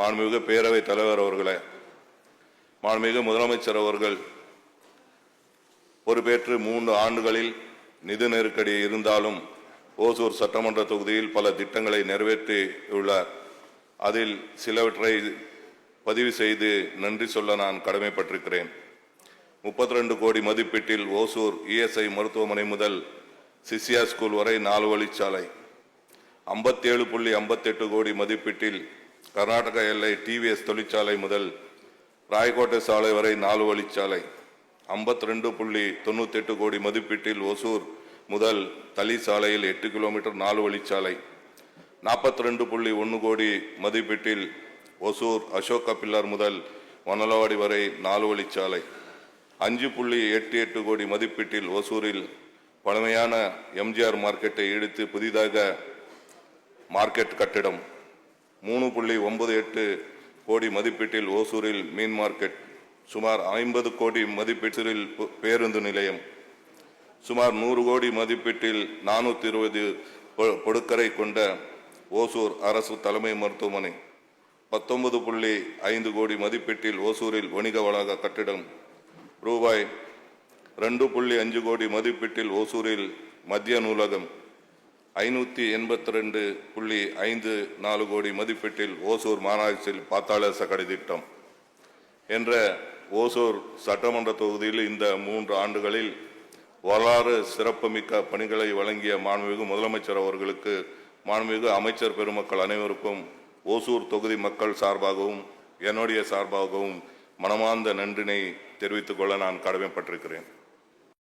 மாண்புமிகு பேரவைத் தலைவர் அவர்களே மாண்புமிகு முதலமைச்சர் அவர்கள் பொறுப்பேற்று மூன்று ஆண்டுகளில் நிதி நெருக்கடி இருந்தாலும் ஓசூர் சட்டமன்ற தொகுதியில் பல திட்டங்களை நிறைவேற்றியுள்ளார் அதில் சிலவற்றை பதிவு செய்து நன்றி சொல்ல நான் கடமைப்பட்டிருக்கிறேன். முப்பத்தி ரெண்டு கோடி மதிப்பீட்டில் ஓசூர் இஎஸ்ஐ மருத்துவமனை முதல் சிசியா ஸ்கூல் வரை நாலு வழிச்சாலை. ஐம்பத்தேழு புள்ளி ஐம்பத்தெட்டு கோடி மதிப்பீட்டில் கர்நாடக எல்லை டிவிஎஸ் தொழிற்சாலை முதல் ராயக்கோட்டை சாலை வரை நாலு வழிச்சாலை. ஐம்பத்தி ரெண்டு புள்ளி தொண்ணூத்தெட்டு கோடி மதிப்பீட்டில் ஒசூர் முதல் தளி சாலையில் எட்டு கிலோமீட்டர் நாலு வழிச்சாலை. நாற்பத்தி ரெண்டு புள்ளி ஒன்று கோடி மதிப்பீட்டில் ஒசூர் அசோக பில்லர் முதல் வனலவாடி வரை நாலு வழிச்சாலை. அஞ்சு புள்ளி எட்டு எட்டு கோடி மதிப்பீட்டில் ஒசூரில் பழமையான எம்ஜிஆர் மார்க்கெட்டை இடித்து புதிதாக மார்க்கெட் கட்டிடம். மூணு புள்ளி ஒன்பது எட்டு கோடி மதிப்பீட்டில் ஓசூரில் மீன் மார்க்கெட் சுமார் ஐம்பது கோடி மதிப்பீட்டில் பேருந்து நிலையம் சுமார் நூறு கோடி மதிப்பீட்டில் நானூற்றி இருபது பொடுக்கரை கொண்ட ஓசூர் அரசு தலைமை மருத்துவமனை பத்தொன்பது புள்ளி ஐந்து கோடி மதிப்பீட்டில் ஓசூரில் வணிக வளாக கட்டிடம் ரூபாய் ரெண்டு புள்ளி அஞ்சு கோடி மதிப்பீட்டில் ஓசூரில் மத்திய நூலகம் ஐநூற்றி எண்பத்தி ரெண்டு புள்ளி ஐந்து நாலு கோடி மதிப்பீட்டில் ஓசூர் மாநகராட்சியில் பாத்தாள சக்கடை திட்டம் என்ற ஓசூர் சட்டமன்ற தொகுதியில் இந்த மூன்று ஆண்டுகளில் வரலாறு சிறப்புமிக்க பணிகளை வழங்கிய மாண்புமிகு முதலமைச்சர் அவர்களுக்கு மாண்புமிகு அமைச்சர் பெருமக்கள் அனைவருக்கும் ஓசூர் தொகுதி மக்கள் சார்பாகவும் என்னுடைய சார்பாகவும் மனமார்ந்த நன்றினை தெரிவித்துக் கொள்ள நான் கடமைப்பட்டிருக்கிறேன்.